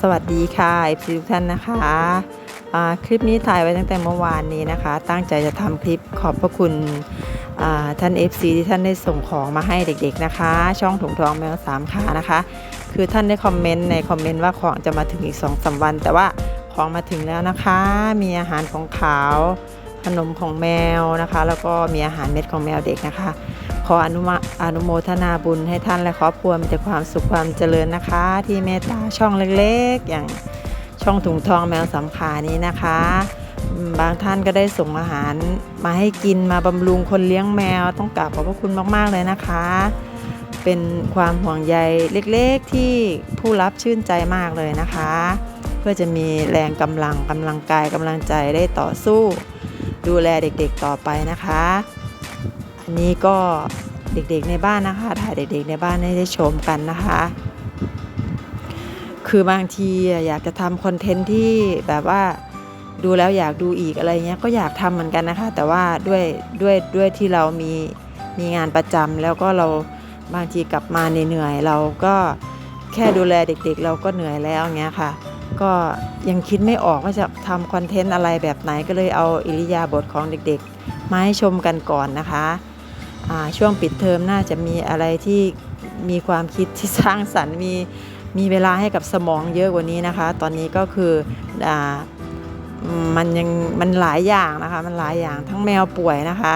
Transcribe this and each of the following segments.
สวัสดีค่ะเอฟซีทุกท่านนะคะคลิปนี้ถ่ายไว้ตั้งแต่เมื่อวานนี้นะคะ ตั้งใจจะทำคลิปขอบพระคุณท่าน FC ที่ท่านได้ส่งของมาให้เด็กๆนะคะ ช่องถุงทองแมวสามขานะคะ คือท่านได้คอมเมนต์ในคอมเมนต์ว่าของจะมาถึงอีก2องสาวัน แต่ว่าของมาถึงแล้วนะคะ มีอาหารของขาว ขนมของแมวนะคะ แล้วก็มีอาหารเม็ดของแมวเด็กนะคะ ขออนุมาอนุโมทนาบุญให้ท่านและครอบครัวมีแต่ความสุขความเจริญนะคะ ที่เมตตาช่องเล็กๆ อย่างช่องถุงทองแมวสำขานี้นะคะ บางท่านก็ได้ส่งอาหารมาให้กินมาบำรุงคนเลี้ยงแมวต้องกราบขอบพระคุณมากๆเลยนะคะ เป็นความห่วงใยเล็กๆที่ผู้รับชื่นใจมากเลยนะคะ เพื่อจะมีแรงกำลังกำลังกายกำลังใจได้ต่อสู้ ดูแลเด็กๆต่อไปนะคะ นนี้ก็เด็กๆในบ้านนะคะถ่ายเด็กๆในบ้านให้ได้ชมกันนะคะ คือบางทีอยากจะทำคอนเทนต์ที่แบบว่าดูแล้วอยากดูอีกอะไรเงี้ยก็อยากทำเหมือนกันนะคะ แต่ว่าด้วยด้วยด้วยที่เรามีมีงานประจำแล้วก็เราบางทีกลับมาเหนื่อยเราก็แค่ดูแลเด็กๆ เราก็เหนื่อยแล้วเงี้ยค่ะ ก็ยังคิดไม่ออกว่าจะทำคอนเทนต์อะไรแบบไหนก็เลยเอาอิริยาบถของเด็กๆ มาให้ชมกันก่อนนะคะ ช่วงปิดเทอมน่าจะมีอะไรที่มีความคิดที่สร้างสรรค์มีมีเวลาให้กับสมองเยอะกว่านี้นะคะ ตอนนี้ก็คืออมันยังมันหลายอย่างนะคะมันหลายอย่างทั้งแมวป่วยนะคะ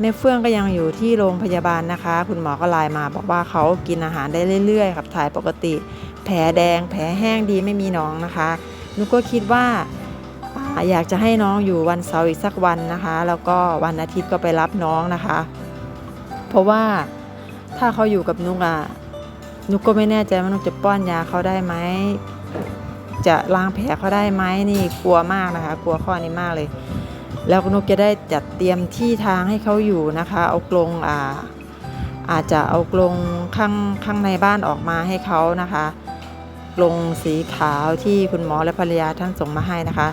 แม่เฟื่องก็ยังอยู่ที่โรงพยาบาลนะคะ คุณหมอก็ไลน์มาบอกว่าเขากินอาหารได้เรื่อยๆขับถ่ายปกติ แผลแดง แผลแห้งดีไม่มีหนองนะคะนุกก็คิดว่าอยากจะให้น้องอยู่วันเสาร์อีกสักวันนะคะ แล้วก็วันอาทิตย์ก็ไปรับน้องนะคะ เพราะว่าถ้าเขาอยู่กับนุกอะนุกก็ไม่แน่ใจว่านุกจะป้อนยาเขาได้ไหมจะล้างแผลเขาได้ไหมนี่กลัวมากนะคะ กลัวข้อนี้มากเลย แล้วนุกจะได้จัดเตรียมที่ทางให้เขาอยู่นะคะ เอากรงอ่าอาจจะเอากรงข้างข้างในบ้านออกมาให้เขานะคะกรงสีขาวที่คุณหมอและภรรยาท่านส่งมาให้นะคะ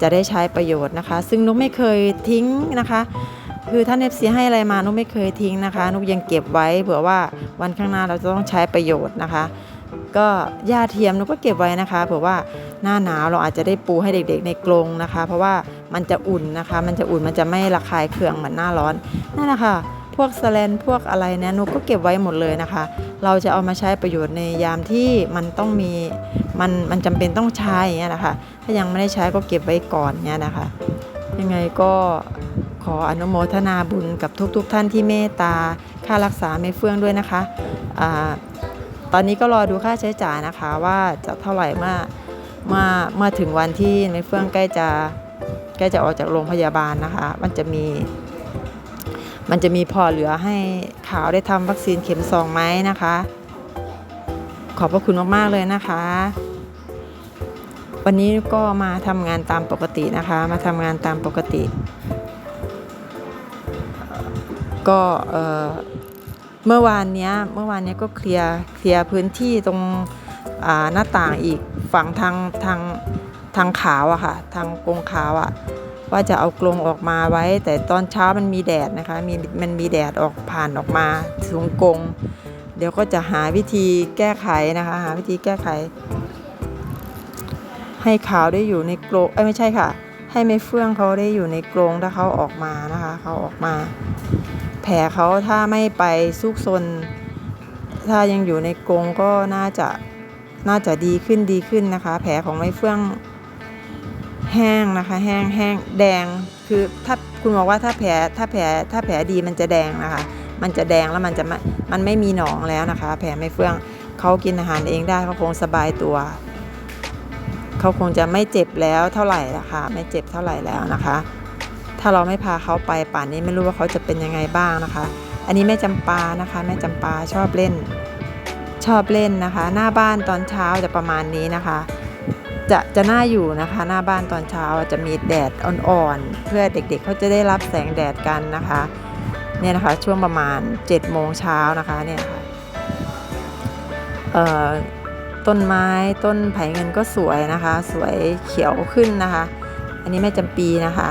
จะได้ใช้ประโยชน์นะคะ ซึ่งนุกไม่เคยทิ้งนะคะ คือท่านเอฟซีให้อะไรมานุกไม่เคยทิ้งนะคะ นุกยังเก็บไว้เผื่อว่าวันข้างหน้าเราจะต้องใช้ประโยชน์นะคะ ก็หญ้าเทียมนุกก็เก็บไว้นะคะเผื่อว่าหน้าหนาวเราอาจจะได้ปูให้เด็กๆในกรงนะคะ เพราะว่ามันจะอุ่นนะคะ มันจะอุ่นมันจะไม่ระคายเคืองเหมือนหน้าร้อนนั่นแหละค่ะพวกสแลนพวกอะไรเนี่ยนุกก็เก็บไว้หมดเลยนะคะ เราจะเอามาใช้ประโยชน์ในยามที่มันต้องมีมันมันจำเป็นต้องใช้อย่างเงี้ยนะคะ ถ้ายังไม่ได้ใช้ก็เก็บไว้ก่อนเนี่ยนะคะ ยังไงก็ ขออนุโมทนาบุญกับทุกๆทท่านที่เมตตาค่ารักษาไม่เฟื่องด้วยนะคะอาตอนนี้ก็รอดูค่าใช้จ่ายนะคะว่าจะเท่าไหร่เมื่อเมื่อเมื่อถึงวันที่ไม่เฟื่องใกล้จะใกล้จะออกจากโรงพยาบาลนะคะ มันจะมี มันจะมีพอเหลือให้ขาวได้ทำวัคซีนเข็มสองไหมนะคะ ขอบพระคุณมากๆเลยนะคะวันนี้ก็มาทำงานตามปกตินะคะ มาทำงานตามปกติ ก็เมื่อวานเนี้ยเมื่อวานเนี้ยก็เคลียร์เคลียร์พื้นที่ตรงหน้าต่างอีกฝั่งทางทางทางขาวอะค่ะ ทางกรงขาวอะว่าจะเอากรงออกมาไว้ แต่ตอนเช้ามันมีแดดนะคะมีมันมีแดดออกผ่านออกมาถึงกรงเดี๋ยวก็จะหาวิธีแก้ไขนะคะ หาวิธีแก้ไข ให้ขาวได้อยู่ในกรงเอ้ยไม่ใช่ค่ะ ให้ไม่เฟื่องเขาได้อยู่ในกรงถ้าเขาออกมานะคะเขาออกมา แผลเขาถ้าไม่ไปซุกซน ถ้ายังอยู่ในกรงก็น่าจะน่าจะดีขึ้นดีขึ้นนะคะ แผลของไม่เฟื่องแห้งนะคะแห้งแห้งแดงคือถ้าคุณบอกว่าถ้าแผลถ้าแผลถ้าแผลดีมันจะแดงนะคะ มันจะแดงแล้วมันจะม,มันไม่มีหนองแล้วนะคะ แผลไม่เฟื่องเขากินอาหารเองได้เขาคงสบายตัวเขาคงจะไม่เจ็บแล้วเท่าไหร่ละคะ ไม่เจ็บเท่าไหร่แล้วนะคะ ถ้าเราไม่พาเขาไปป่านนี้ไม่รู้ว่าเขาจะเป็นยังไงบ้างนะคะ อันนี้แม่จำปานะคะ แม่จำปาชอบเล่น ชอบเล่นนะคะ หน้าบ้านตอนเช้าจะประมาณนี้นะคะ จะจะน่าอยู่นะคะ หน้าบ้านตอนเช้าจะมีแดดอ่อนๆเพื่อเด็กๆเขาจะได้รับแสงแดดกันนะคะเนี่ยนะคะช่วงประมาณ7โมงเช้านะคะเนี่ยค่ะเอ่อต้นไม้ต้นไผ่เงินก็สวยนะคะ สวยเขียวขึ้นนะคะ อันนี้แม่จำปีนะคะ